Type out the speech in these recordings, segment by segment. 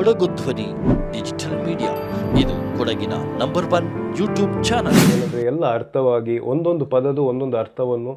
ಕೊಡಗು ಧ್ವನಿ digital media. ಇದು ಕೊಡಗಿನ ನಂಬರ್ ಒನ್ ಯೂಟ್ಯೂಬ್ ಚಾನಲ್. ಏನಂದರೆ ಎಲ್ಲ ಅರ್ಥವಾಗಿ ಒಂದೊಂದು ಪದದ ಒಂದೊಂದು ಅರ್ಥವನ್ನು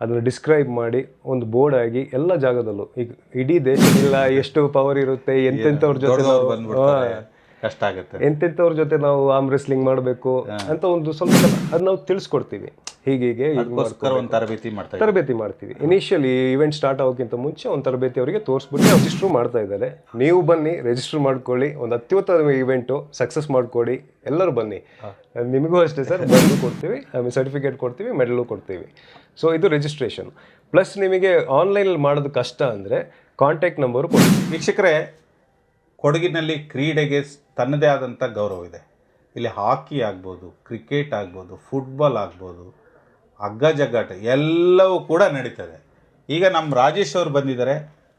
ಅದನ್ನು ಡಿಸ್ಕ್ರೈಬ್ ಮಾಡಿ ಒಂದು ಬೋರ್ಡ್ ಆಗಿ ಎಲ್ಲ ಜಾಗದಲ್ಲೂ ಈಗ ಇಡೀ ದೇಶದಲ್ಲ ಎಷ್ಟು ಪವರ್ ಇರುತ್ತೆ ಎಂತೆಂಥವ್ರ ಜೊತೆ ಕಷ್ಟ ಆಗುತ್ತೆ. ಎಂತೆಂಥವ್ರ ಜೊತೆ ನಾವು ಆಮ್ ರೆಸ್ಲಿಂಗ್ ಮಾಡಬೇಕು ಅಂತ ಒಂದು ಸ್ವಲ್ಪ ಅದು ನಾವು ತಿಳಿಸ್ಕೊಡ್ತೀವಿ. ಹೀಗೆ ಹೀಗೆ ಅದಕ್ಕೋಸ್ಕರ ಒಂದು ತರಬೇತಿ ಮಾಡ್ತಾ ತರಬೇತಿ ಮಾಡ್ತೀವಿ. ಇನಿಷಿಯಲಿ ಇವೆಂಟ್ ಸ್ಟಾರ್ಟ್ ಆಗೋಕ್ಕಿಂತ ಮುಂಚೆ ಒಂದು ತರಬೇತಿ ಅವರಿಗೆ ತೋರಿಸ್ಬಿಟ್ಟು ರಿಜಿಸ್ಟರ್ ಮಾಡ್ತಾ ಇದ್ದಾರೆ. ನೀವು ಬನ್ನಿ ರಿಜಿಸ್ಟರ್ ಮಾಡ್ಕೊಳ್ಳಿ ಒಂದು ಅತ್ಯುತ್ತಮ ಇವೆಂಟು ಸಕ್ಸಸ್ ಮಾಡ್ಕೊಳ್ಳಿ. ಎಲ್ಲರೂ ಬನ್ನಿ. ನಿಮಗೂ ಅಷ್ಟೇ ಸರ್ ಬಂದು ಕೊಡ್ತೀವಿ ಆಮೇಲೆ ಸರ್ಟಿಫಿಕೇಟ್ ಕೊಡ್ತೀವಿ ಮೆಡಲು ಕೊಡ್ತೀವಿ. ಸೊ ಇದು ರಿಜಿಸ್ಟ್ರೇಷನ್ ಪ್ಲಸ್ ನಿಮಗೆ ಆನ್ಲೈನಲ್ಲಿ ಮಾಡೋದು ಕಷ್ಟ ಅಂದರೆ ಕಾಂಟ್ಯಾಕ್ಟ್ ನಂಬರು ಕೊಡ್ತೀವಿ. ವೀಕ್ಷಕರೇ ಕೊಡಗಿನಲ್ಲಿ ಕ್ರೀಡೆಗೆ ತನ್ನದೇ ಆದಂಥ ಗೌರವ ಇದೆ. ಇಲ್ಲಿ ಹಾಕಿ ಆಗ್ಬೋದು, ಕ್ರಿಕೆಟ್ ಆಗ್ಬೋದು, ಫುಟ್ಬಾಲ್ ಆಗ್ಬೋದು ಹಗ್ಗ ಜಗ್ಗಾಟ ಎಲ್ಲವೂ ಕೂಡ ನಡೀತದೆ. ಈಗ ನಮ್ಮ ರಾಜೇಶ್ ಅವರು ಬಂದಿದ್ದಾರೆ.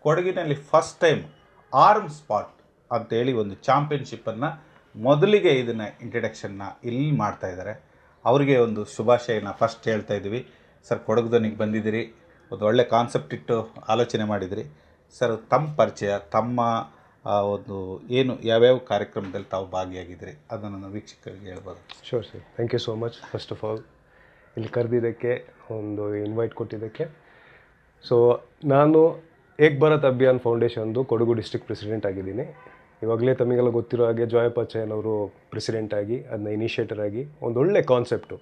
ಕೊಡಗಿನಲ್ಲಿ ಫಸ್ಟ್ ಟೈಮ್ ಆರ್ಮ್ ಸ್ಪಾಟ್ ಅಂತೇಳಿ ಒಂದು ಚಾಂಪಿಯನ್ಶಿಪ್ಪನ್ನು ಮೊದಲಿಗೆ ಇದನ್ನು ಇಂಟ್ರಡಕ್ಷನ್ನ ಇಲ್ಲಿ ಮಾಡ್ತಾ ಇದ್ದಾರೆ. ಅವರಿಗೆ ಒಂದು ಶುಭಾಶಯನ ಫಸ್ಟ್ ಹೇಳ್ತಾ ಇದ್ದೀವಿ. ಸರ್ ಕೊಡಗುದನಿಗೆ ಬಂದಿದ್ದೀರಿ. ಒಂದು ಒಳ್ಳೆ ಕಾನ್ಸೆಪ್ಟ್ ಇಟ್ಟು ಆಲೋಚನೆ ಮಾಡಿದಿರಿ. ಸರ್, ತಮ್ಮ ಪರಿಚಯ, ತಮ್ಮ ಆ, ಒಂದು ಏನು ಯಾವ್ಯಾವ ಕಾರ್ಯಕ್ರಮದಲ್ಲಿ ತಾವು ಭಾಗಿಯಾಗಿದ್ದೀರಿ? ಅದನ್ನು ನಾವು ವೀಕ್ಷಕರಿಗೆ ಹೇಳ್ಬೋದು. Sure sir thank you so much first of all ಇಲ್ಲಿ ಕರೆದಿದ್ದಕ್ಕೆ ಒಂದು ಇನ್ವೈಟ್ ಕೊಟ್ಟಿದ್ದಕ್ಕೆ. ಸೊ ನಾನು ಏಕ್ ಭಾರತ್ ಅಭಿಯಾನ್ ಫೌಂಡೇಶನ್ದು ಕೊಡಗು ಡಿಸ್ಟ್ರಿಕ್ಟ್ ಪ್ರೆಸಿಡೆಂಟ್ ಆಗಿದ್ದೀನಿ. ಇವಾಗಲೇ ತಮಗೆಲ್ಲ ಗೊತ್ತಿರೋ ಹಾಗೆ ಜಯಪಾಚಯನ್ ಅವರು ಪ್ರೆಸಿಡೆಂಟ್ ಆಗಿ ಅದನ್ನ ಇನಿಷಿಯೇಟರ್ ಆಗಿ ಒಂದು ಒಳ್ಳೆ ಕಾನ್ಸೆಪ್ಟು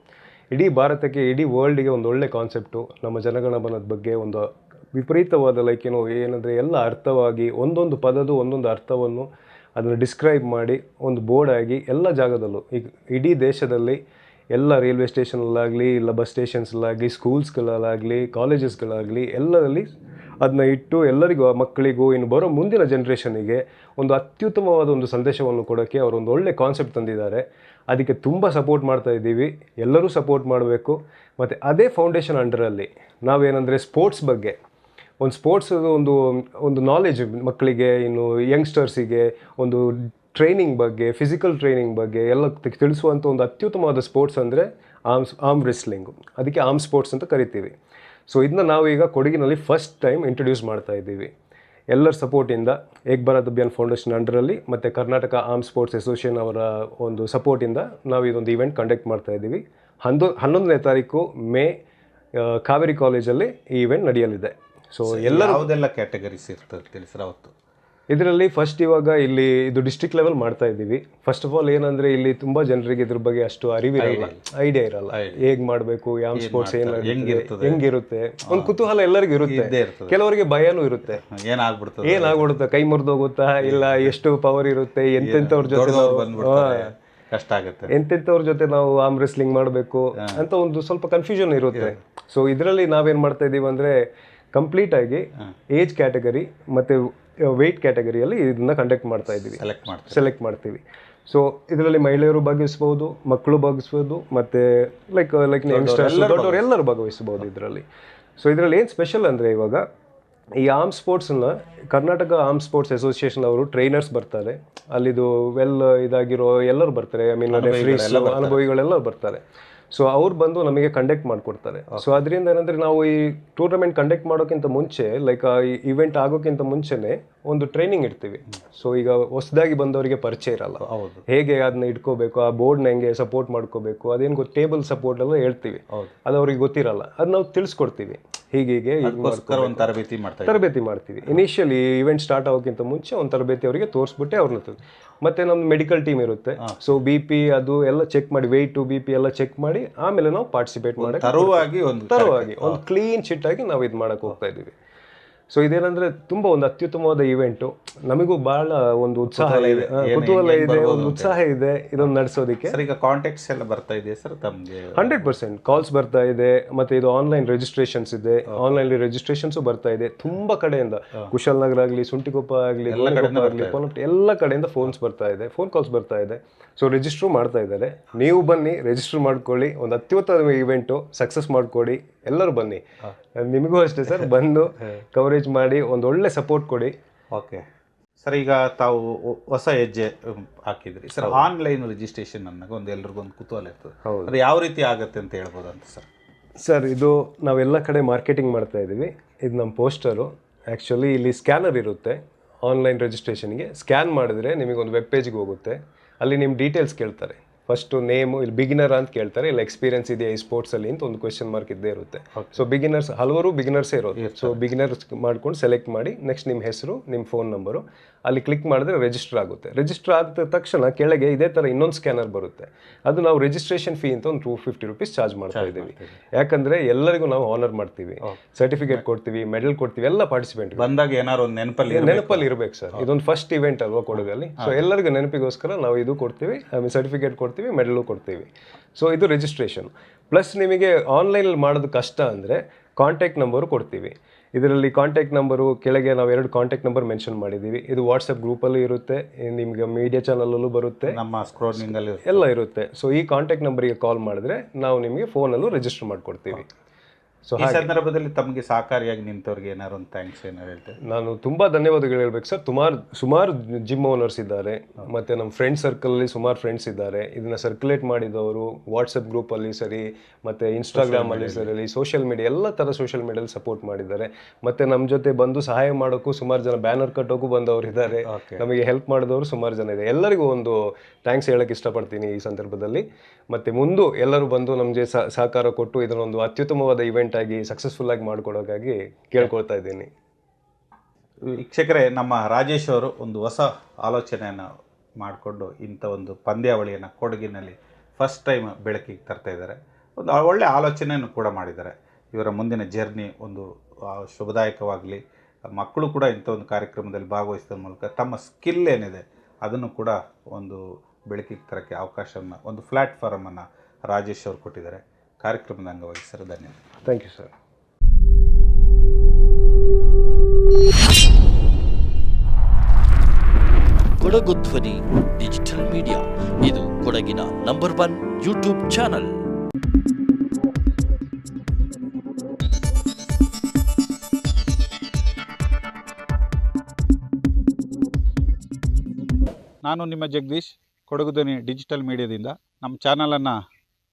ಇಡೀ ಭಾರತಕ್ಕೆ ಇಡೀ ವರ್ಲ್ಡಿಗೆ ಒಂದು ಒಳ್ಳೆ ಕಾನ್ಸೆಪ್ಟು ನಮ್ಮ ಜನಗಣಮನದ ಬಗ್ಗೆ ಒಂದು ವಿಪರೀತವಾದ ಲೈಕ್ ಏನು ಏನಂದರೆ ಎಲ್ಲ ಅರ್ಥವಾಗಿ ಒಂದೊಂದು ಪದದ ಒಂದೊಂದು ಅರ್ಥವನ್ನು ಅದನ್ನು ಡಿಸ್ಕ್ರೈಬ್ ಮಾಡಿ ಒಂದು ಬೋರ್ಡ್ ಆಗಿ ಎಲ್ಲ ಜಾಗದಲ್ಲೂ, ಈಗ ಇಡೀ ದೇಶದಲ್ಲಿ ಎಲ್ಲ ರೈಲ್ವೆ ಸ್ಟೇಷನಲ್ಲಾಗಲಿ ಇಲ್ಲ ಬಸ್ ಸ್ಟೇಷನ್ಸ್ಲಾಗಲಿ ಸ್ಕೂಲ್ಸ್ಗಳಲ್ಲಾಗಲಿ ಕಾಲೇಜಸ್ಗಳಾಗಲಿ ಎಲ್ಲರಲ್ಲಿ ಅದನ್ನ ಇಟ್ಟು ಎಲ್ಲರಿಗೂ ಮಕ್ಕಳಿಗೂ, ಇನ್ನು ಬರೋ ಮುಂದಿನ ಜನ್ರೇಷನಿಗೆ ಒಂದು ಅತ್ಯುತ್ತಮವಾದ ಒಂದು ಸಂದೇಶವನ್ನು ಕೊಡೋಕ್ಕೆ ಒಂದು ಒಳ್ಳೆ ಕಾನ್ಸೆಪ್ಟ್ ತಂದಿದ್ದಾರೆ. ಅದಕ್ಕೆ ತುಂಬ ಸಪೋರ್ಟ್ ಮಾಡ್ತಾ ಇದ್ದೀವಿ. ಎಲ್ಲರೂ ಸಪೋರ್ಟ್ ಮಾಡಬೇಕು. ಮತ್ತು ಅದೇ ಫೌಂಡೇಶನ್ ಅಂಡರಲ್ಲಿ ನಾವೇನಂದರೆ ಸ್ಪೋರ್ಟ್ಸ್ ಬಗ್ಗೆ ಒಂದು ಸ್ಪೋರ್ಟ್ಸ್ ಒಂದು ಒಂದು ನಾಲೆಜ್ ಮಕ್ಕಳಿಗೆ, ಇನ್ನು ಯಂಗ್ಸ್ಟರ್ಸಿಗೆ ಒಂದು ಟ್ರೈನಿಂಗ್ ಬಗ್ಗೆ ಫಿಸಿಕಲ್ ಟ್ರೈನಿಂಗ್ ಬಗ್ಗೆ ಎಲ್ಲ ತಿಳಿಸುವಂಥ ಒಂದು ಅತ್ಯುತ್ತಮವಾದ ಸ್ಪೋರ್ಟ್ಸ್ ಅಂದರೆ ಆರ್ಮ್ಸ್ ಆರ್ಮ್ ರೆಸ್ಲಿಂಗು ಅದಕ್ಕೆ ಆರ್ಮ್ ಸ್ಪೋರ್ಟ್ಸ್ ಅಂತ ಕರಿತೀವಿ. ಸೊ ಇದನ್ನ ನಾವು ಈಗ ಕೊಡಗಿನಲ್ಲಿ ಫಸ್ಟ್ ಟೈಮ್ ಇಂಟ್ರೊಡ್ಯೂಸ್ ಮಾಡ್ತಾ ಇದ್ದೀವಿ. ಎಲ್ಲರ ಸಪೋರ್ಟಿಂದ ಏಕ್ ಭಾರತ್ ಅಭಿಯಾನ್ ಫೌಂಡೇಶನ್ ಅಂಡರಲ್ಲಿ ಮತ್ತು ಕರ್ನಾಟಕ ಆರ್ಮ್ ಸ್ಪೋರ್ಟ್ಸ್ ಅಸೋಸಿಯೇಷನ್ ಅವರ ಒಂದು ಸಪೋರ್ಟಿಂದ ನಾವು ಇದೊಂದು ಇವೆಂಟ್ ಕಂಡಕ್ಟ್ ಮಾಡ್ತಾ ಇದ್ದೀವಿ. ಹನ್ನೊ ಹನ್ನೊಂದನೇ ತಾರೀಕು ಮೇ ಕಾವೇರಿ ಕಾಲೇಜಲ್ಲಿ ಈ ಇವೆಂಟ್ ನಡೆಯಲಿದೆ. ಸೊ ಎಲ್ಲ ಯಾವುದೆಲ್ಲ ಕ್ಯಾಟಗರೀಸ್ ಇರ್ತದೆ ತಿಳಿಸ್ರ ಅವತ್ತು? ಇದರಲ್ಲಿ ಫಸ್ಟ್ ಇವಾಗ ಇಲ್ಲಿ ಇದು ಡಿಸ್ಟ್ರಿಕ್ಟ್ ಲೆವೆಲ್ ಮಾಡ್ತಾ ಇದ್ದೀವಿ. ಫಸ್ಟ್ ಆಫ್ ಆಲ್ ಏನಂದ್ರೆ ಇಲ್ಲಿ ತುಂಬಾ ಜನರಿಗೆ ಇದ್ರ ಬಗ್ಗೆ ಅಷ್ಟು ಅರಿವಿರಲ್ಲ. ಐಡಿಯಾ ಇರಲ್ಲ. ಹೇಗ್ ಮಾಡಬೇಕು ಯಾವ ಸ್ಪೋರ್ಟ್ಸ್ ಏನ್? ಹೆಂಗಿರುತ್ತೆ? ಒಂದು ಕುತೂಹಲ ಎಲ್ಲರಿಗೂ ಇರುತ್ತೆ. ಕೆಲವರಿಗೆ ಭಯನೂ ಇರುತ್ತೆ. ಏನಾಗ್ಬಿಡ್ತದೆ? ಏನಾಗ್ಬಿಡುತ್ತೆ? ಕೈ ಮುರಿದೋಗುತ್ತಾ ಇಲ್ಲ ಎಷ್ಟು ಪವರ್ ಇರುತ್ತೆ? ಎಂತೆಂಥವ್ರ ಜೊತೆ ಕಷ್ಟ ಆಗುತ್ತೆ. ಎಂತೆಂಥವ್ರ ಜೊತೆ ನಾವು ಆಮ್ ರೆಸ್ಲಿಂಗ್ ಮಾಡಬೇಕು ಅಂತ ಒಂದು ಸ್ವಲ್ಪ ಕನ್ಫ್ಯೂಷನ್ ಇರುತ್ತೆ. ಸೊ ಇದರಲ್ಲಿ ನಾವೇನ್ ಮಾಡ್ತಾ ಇದೀವಿ ಅಂದ್ರೆ ಕಂಪ್ಲೀಟ್ ಆಗಿ ಏಜ್ ಕ್ಯಾಟಗರಿ ಮತ್ತು ವೆಯ್ಟ್ ಕ್ಯಾಟಗರಿಯಲ್ಲಿ ಇದನ್ನ ಕಂಡಕ್ಟ್ ಮಾಡ್ತಾ ಇದ್ದೀವಿ. ಸೆಲೆಕ್ಟ್ ಮಾಡ್ತೀವಿ. ಸೊ ಇದರಲ್ಲಿ ಮಹಿಳೆಯರು ಭಾಗವಹಿಸಬಹುದು ಮಕ್ಕಳು ಭಾಗವಹಿಸಬಹುದು ಮತ್ತೆ ಲೈಕ್ ಲೈಕ್ ಯಂಗ್ಸ್ಟರ್ಸ್ ದೊಡ್ಡವರು ಎಲ್ಲರೂ ಭಾಗವಹಿಸಬಹುದು ಇದರಲ್ಲಿ. ಸೊ ಇದರಲ್ಲಿ ಏನು ಸ್ಪೆಷಲ್ ಅಂದರೆ ಇವಾಗ ಈ ಆರ್ಮ್ ಸ್ಪೋರ್ಟ್ಸನ್ನ ಕರ್ನಾಟಕ ಆರ್ಮ್ ಸ್ಪೋರ್ಟ್ಸ್ ಅಸೋಸಿಯೇಷನ್ ಅವರು ಟ್ರೈನರ್ಸ್ ಬರ್ತಾರೆ. ಅಲ್ಲಿದು ವೆಲ್ ಇದಾಗಿರೋ ಎಲ್ಲರೂ ಬರ್ತಾರೆ. ಐ ಮೀನ್ ರೆಫ್ರೀಸ್ ಅನುಭವಿಗಳೆಲ್ಲರೂ ಬರ್ತಾರೆ. ಸೊ ಅವ್ರು ಬಂದು ನಮಗೆ ಕಂಡಕ್ಟ್ ಮಾಡಿಕೊಡ್ತಾರೆ. ಸೊ ಅದರಿಂದ ಏನಂದ್ರೆ ನಾವು ಈ ಟೂರ್ನಮೆಂಟ್ ಕಂಡಕ್ಟ್ ಮಾಡೋಕ್ಕಿಂತ ಮುಂಚೆ ಲೈಕ್ ಈ ಇವೆಂಟ್ ಆಗೋಕ್ಕಿಂತ ಮುಂಚೆನೆ ಒಂದು ಟ್ರೈನಿಂಗ್ ಇಡ್ತೀವಿ. ಸೊ ಈಗ ಹೊಸದಾಗಿ ಬಂದವರಿಗೆ ಪರಿಚಯ ಇರಲ್ಲ. ಹೌದು. ಹೇಗೆ ಅದನ್ನ ಇಟ್ಕೋಬೇಕು ಆ ಬೋರ್ಡ್ನ ಹೆಂಗೆ ಸಪೋರ್ಟ್ ಮಾಡ್ಕೋಬೇಕು ಅದೇನು ಗೊತ್ತು ಟೇಬಲ್ ಸಪೋರ್ಟ್ ಎಲ್ಲ ಹೇಳ್ತೀವಿ. ಹೌದು. ಅದು ಅವ್ರಿಗೆ ಗೊತ್ತಿರಲ್ಲ. ಅದು ನಾವು ತಿಳಿಸ್ಕೊಡ್ತೀವಿ. ಹೀಗೀಗೆ ಒಂದು ತರಬೇತಿ ತರಬೇತಿ ಮಾಡ್ತೀವಿ. ಇನಿಷಿಯಲಿ ಇವೆಂಟ್ ಸ್ಟಾರ್ಟ್ ಆಗೋಕ್ಕಿಂತ ಮುಂಚೆ ಒಂದು ತರಬೇತಿ ಅವರಿಗೆ ತೋರಿಸ್ಬಿಟ್ಟೆ ಅವ್ರನ್ನ ಮತ್ತೆ ನಮ್ದು ಮೆಡಿಕಲ್ ಟೀಮ್ ಇರುತ್ತೆ. ಸೊ ಬಿ ಪಿ ಅದು ಎಲ್ಲ ಚೆಕ್ ಮಾಡಿ ವೆಯ್ಟು ಬಿ ಪಿ ಎಲ್ಲ ಚೆಕ್ ಮಾಡಿ ಆಮೇಲೆ ನಾವು ಪಾರ್ಟಿಸಿಪೇಟ್ ಮಾಡಿ ತರುವಾಗಿ ಒಂದು ತರವಾಗಿ ಒಂದು ಕ್ಲೀನ್ ಚಿಟ್ ಆಗಿ ನಾವು ಇದು ಮಾಡಕ್ಕೆ ಹೋಗ್ತಾ ಇದ್ದೀವಿ. ಸೊ ಇದೇನಂದ್ರೆ ತುಂಬಾ ಒಂದು ಅತ್ಯುತ್ತಮವಾದ ಇವೆಂಟು ನಮಗೂ ಬಹಳ ಒಂದು ಉತ್ಸಾಹ ಇದೆ. ಕುತೂಹಲ ಇದೆ ಒಂದು ಉತ್ಸಾಹ ಇದೆ ಇದೊಂದು ನಡೆಸೋದಕ್ಕೆ. ಸರ್ ಈಗ ಕಾಂಟ್ಯಾಕ್ಟ್ಸ್ ಎಲ್ಲ ಬರ್ತಾ ಇದೆ ಸರ್ ತಮಗೆ? Hundred percent. ಕಾಲ್ಸ್ ಬರ್ತಾ ಇದೆ ಮತ್ತೆ ಇದು ಆನ್ಲೈನ್ ರಿಜಿಸ್ಟ್ರೇಷನ್ಸ್ ಇದೆ. ಆನ್ಲೈನ್ ರಿಜಿಸ್ಟ್ರೇಷನ್ಸ್ ಬರ್ತಾ ಇದೆ ತುಂಬಾ ಕಡೆಯಿಂದ. ಕುಶಾಲನಗರ ಆಗಲಿ ಸುಂಟಿಕೊಪ್ಪ ಆಗಲಿ ಆಗಲಿ ಎಲ್ಲ ಕಡೆಯಿಂದ ಫೋನ್ಸ್ ಬರ್ತಾ ಇದೆ ಫೋನ್ ಕಾಲ್ಸ್ ಬರ್ತಾ ಇದೆ. ಸೊ ರಿಜಿಸ್ಟರ್ ಮಾಡ್ತಾ ಇದ್ದಾರೆ. ನೀವು ಬನ್ನಿ ರಿಜಿಸ್ಟರ್ ಮಾಡ್ಕೊಳ್ಳಿ. ಒಂದು ಅತ್ಯುತ್ತಮ ಇವೆಂಟು ಸಕ್ಸಸ್ ಮಾಡ್ಕೊಡಿ. ಎಲ್ಲರೂ ಬನ್ನಿ. ನಿಮಗೂ ಅಷ್ಟೇ ಸರ್. ಬಂದು ಕವರೇಜ್ ಮಾಡಿ ಒಂದು ಒಳ್ಳೆ ಸಪೋರ್ಟ್ ಕೊಡಿ. ಓಕೆ. ಸರ್ ಈಗ ತಾವು ಹೊಸ ಹೆಜ್ಜೆ ಹಾಕಿದ್ರಿ. ಸರ್ ಆನ್ಲೈನ್ ರಿಜಿಸ್ಟ್ರೇಷನ್ ಅನ್ನೋ ಒಂದು ಎಲ್ರಿಗೂ ಒಂದು ಕುತೂಹಲ ಇರ್ತದೆ. ಹೌದು. ಅದು ಯಾವ ರೀತಿ ಆಗುತ್ತೆ ಅಂತ ಹೇಳ್ಬೋದು ಅಂತ ಸರ್? ಸರ್ ಇದು ನಾವೆಲ್ಲ ಕಡೆ ಮಾರ್ಕೆಟಿಂಗ್ ಮಾಡ್ತಾ ಇದ್ದೀವಿ. ಇದು ನಮ್ಮ ಪೋಸ್ಟರು. ಆ್ಯಕ್ಚುಲಿ ಇಲ್ಲಿ ಸ್ಕ್ಯಾನರ್ ಇರುತ್ತೆ. ಆನ್ಲೈನ್ ರಿಜಿಸ್ಟ್ರೇಷನ್ಗೆ ಸ್ಕ್ಯಾನ್ ಮಾಡಿದ್ರೆ ನಿಮಗೆ ಒಂದು ವೆಬ್ ಪೇಜ್ಗೆ ಹೋಗುತ್ತೆ. ಅಲ್ಲಿ ನಿಮ್ಮ ಡೀಟೇಲ್ಸ್ ಕೇಳ್ತಾರೆ. ಫಸ್ಟು ನೇಮು ಇಲ್ಲಿ ಬಿಗಿನರ್ ಅಂತ ಕೇಳ್ತಾರೆ. ಇಲ್ಲ ಎಕ್ಸ್ಪೀರಿಯನ್ಸ್ ಇದೆಯಾ ಈ ಸ್ಪೋರ್ಟ್ಸಲ್ಲಿ ಅಂತ ಒಂದು ಕ್ವೆಶನ್ ಮಾರ್ಕ್ ಇದ್ದೇ ಇರುತ್ತೆ. ಸೊ ಬಿಗಿನರ್ಸ್ ಹಲವರು ಬಿಗಿನರ್ಸೇ ಇರೋದು. ಸೊ ಬಿಗಿನರ್ಸ್ ಮಾಡ್ಕೊಂಡು ಸೆಲೆಕ್ಟ್ ಮಾಡಿ ನೆಕ್ಸ್ಟ್ ನಿಮ್ಮ ಹೆಸರು ನಿಮ್ಮ ಫೋನ್ ನಂಬರು ಅಲ್ಲಿ ಕ್ಲಿಕ್ ಮಾಡಿದ್ರೆ ರಿಜಿಸ್ಟರ್ ಆಗುತ್ತೆ. ರಿಜಿಸ್ಟರ್ ಆದ ತಕ್ಷಣ ಕೆಳಗೆ ಇದೇ ಥರ ಇನ್ನೊಂದು ಸ್ಕ್ಯಾನರ್ ಬರುತ್ತೆ. ಅದು ನಾವು ರಿಜಿಸ್ಟ್ರೇಷನ್ ಫೀ ಅಂತ ಒಂದು ಟೂ ಫಿಫ್ಟಿ ರುಪೀಸ್ ಚಾರ್ಜ್ ಮಾಡ್ತಾ ಇದ್ದೀವಿ. ಯಾಕಂದರೆ ಎಲ್ಲರಿಗೂ ನಾವು ಆನರ್ ಮಾಡ್ತೀವಿ. ಸರ್ಟಿಫಿಕೇಟ್ ಕೊಡ್ತೀವಿ ಮೆಡಲ್ ಕೊಡ್ತೀವಿ ಎಲ್ಲ ಪಾರ್ಟಿಸಿಪೆಂಟ್ ಬಂದಾಗ ಏನಾರು ಒಂದು ನೆನಪಲ್ಲಿ ನೆನಪಲ್ಲಿ ಇರಬೇಕು ಸರ್. ಇದೊಂದು ಫಸ್ಟ್ ಇವೆಂಟ್ ಅಲ್ವಾ ಕೊಡಗಲ್ಲಿ ಸೊ ಎಲ್ಲರಿಗೂ ನೆನಪಿಗೋಸ್ಕರ ನಾವು ಇದು ಕೊಡ್ತೀವಿ ಸರ್ಟಿಫಿಕೇಟ್ ಕೊಡ್ತೀವಿ ಮೆಡಲು ಕೊಡ್ತೀವಿ. ಸೊ ಇದು ರಿಜಿಸ್ಟ್ರೇಷನ್ ಪ್ಲಸ್ ನಿಮಗೆ ಆನ್ಲೈನಲ್ಲಿ ಮಾಡೋದು ಕಷ್ಟ ಅಂದರೆ ಕಾಂಟ್ಯಾಕ್ಟ್ ನಂಬರು ಕೊಡ್ತೀವಿ. ಇದರಲ್ಲಿ ಕಾಂಟ್ಯಾಕ್ಟ್ ನಂಬರು ಕೆಳಗೆ ನಾವು ಎರಡು ಕಾಂಟ್ಯಾಕ್ಟ್ ನಂಬರ್ ಮೆನ್ಷನ್ ಮಾಡಿದ್ದೀವಿ ಇದು ವಾಟ್ಸಪ್ ಗ್ರೂಪಲ್ಲೂ ಇರುತ್ತೆ ನಿಮಗೆ ಮೀಡಿಯಾ ಚಾನಲಲ್ಲೂ ಬರುತ್ತೆ. ನಮ್ಮ ಸ್ಕ್ರೋನಿಂಗಲ್ಲಿ ಎಲ್ಲ ಇರುತ್ತೆ. ಸೊ ಈ ಕಾಂಟ್ಯಾಕ್ಟ್ ನಂಬರಿಗೆ ಕಾಲ್ ಮಾಡಿದ್ರೆ ನಾವು ನಿಮಗೆ ಫೋನಲ್ಲೂ ರಿಜಿಸ್ಟರ್ ಮಾಡಿಕೊಡ್ತೀವಿ. ಸೊ ಈ ಸಂದರ್ಭದಲ್ಲಿ ತಮಗೆ ಸಹಕಾರಿಯಾಗಿ ನಿಂತವ್ರಿಗೆ ಏನಾದ್ರು ಒಂದು ಥ್ಯಾಂಕ್ಸ್ ಏನಾರು ಹೇಳ್ತೇವೆ ನಾನು ತುಂಬ ಧನ್ಯವಾದಗಳು ಹೇಳ್ಬೇಕು ಸರ್. ಸುಮಾರು ಸುಮಾರು ಜಿಮ್ ಓನರ್ಸ್ ಇದ್ದಾರೆ. ಮತ್ತೆ ನಮ್ಮ ಫ್ರೆಂಡ್ ಸರ್ಕಲಲ್ಲಿ ಸುಮಾರು ಫ್ರೆಂಡ್ಸ್ ಇದ್ದಾರೆ. ಇದನ್ನ ಸರ್ಕ್ಯುಲೇಟ್ ಮಾಡಿದವರು ವಾಟ್ಸಪ್ ಗ್ರೂಪಲ್ಲಿ ಸರಿ ಮತ್ತೆ ಇನ್ಸ್ಟಾಗ್ರಾಮಲ್ಲಿ ಸರಿ ಸೋಷಿಯಲ್ ಮೀಡಿಯಾ ಎಲ್ಲ ಥರ ಸೋಷಿಯಲ್ ಮೀಡಿಯಲ್ಲಿ ಸಪೋರ್ಟ್ ಮಾಡಿದ್ದಾರೆ. ಮತ್ತೆ ನಮ್ಮ ಜೊತೆ ಬಂದು ಸಹಾಯ ಮಾಡೋಕ್ಕೂ ಸುಮಾರು ಜನ ಬ್ಯಾನರ್ ಕಟ್ಟೋಕ್ಕೂ ಬಂದವರು ಇದ್ದಾರೆ. ನಮಗೆ ಹೆಲ್ಪ್ ಮಾಡಿದವರು ಸುಮಾರು ಜನ ಇದೆ ಎಲ್ಲರಿಗೂ ಒಂದು ಥ್ಯಾಂಕ್ಸ್ ಹೇಳಕ್ಕೆ ಇಷ್ಟಪಡ್ತೀನಿ ಈ ಸಂದರ್ಭದಲ್ಲಿ. ಮತ್ತೆ ಮುಂದೆ ಎಲ್ಲರೂ ಬಂದು ನಮಗೆ ಸಹಕಾರ ಕೊಟ್ಟು ಇದನ್ನೊಂದು ಅತ್ಯುತ್ತಮವಾದ ಇವೆಂಟ್ ಆಗಿ ಸಕ್ಸಸ್ಫುಲ್ ಆಗಿ ಮಾಡ್ಕೊಡೋಕ್ಕಾಗಿ ಕೇಳ್ಕೊಳ್ತಾ ಇದ್ದೀನಿ. ವೀಕ್ಷಕರೇ, ನಮ್ಮ ರಾಜೇಶ್ ಅವರು ಒಂದು ಹೊಸ ಆಲೋಚನೆಯನ್ನು ಮಾಡಿಕೊಂಡು ಇಂಥ ಒಂದು ಪಂದ್ಯಾವಳಿಯನ್ನು ಕೊಡಗಿನಲ್ಲಿ ಫಸ್ಟ್ ಟೈಮ್ ಬೆಳಕಿಗೆ ತರ್ತಾ ಇದ್ದಾರೆ. ಒಂದು ಒಳ್ಳೆಯ ಆಲೋಚನೆಯನ್ನು ಕೂಡ ಮಾಡಿದ್ದಾರೆ. ಇವರ ಮುಂದಿನ ಜರ್ನಿ ಒಂದು ಶುಭದಾಯಕವಾಗಲಿ. ಮಕ್ಕಳು ಕೂಡ ಇಂಥ ಒಂದು ಕಾರ್ಯಕ್ರಮದಲ್ಲಿ ಭಾಗವಹಿಸೋದ್ರ ಮೂಲಕ ತಮ್ಮ ಸ್ಕಿಲ್ ಏನಿದೆ ಅದನ್ನು ಕೂಡ ಒಂದು ಬೆಳಕಿಗೆ ತರೋಕ್ಕೆ ಅವಕಾಶವನ್ನು, ಒಂದು ಪ್ಲ್ಯಾಟ್ಫಾರ್ಮನ್ನು ರಾಜೇಶ್ ಅವರು ಕೊಟ್ಟಿದ್ದಾರೆ. ಕಾರ್ಯಕ್ರಮದ ಅಂಗವಾಗಿ ಸರ್ ಧನ್ಯವಾದ. ಥ್ಯಾಂಕ್ ಯು ಸರ್ ಕೊಡಗು ಧ್ವನಿ ಡಿಜಿಟಲ್ ಮೀಡಿಯಾ ಇದು ಕೊಡಗಿನ ನಂಬರ್ ಒನ್ ಯೂಟ್ಯೂಬ್ ಚಾನಲ್ ನಾನು ನಿಮ್ಮ ಜಗದೀಶ್ ಕೊಡಗು ಧ್ವನಿ ಡಿಜಿಟಲ್ ಮೀಡಿಯಾದಿಂದ ನಮ್ಮ ಚಾನಲನ್ನು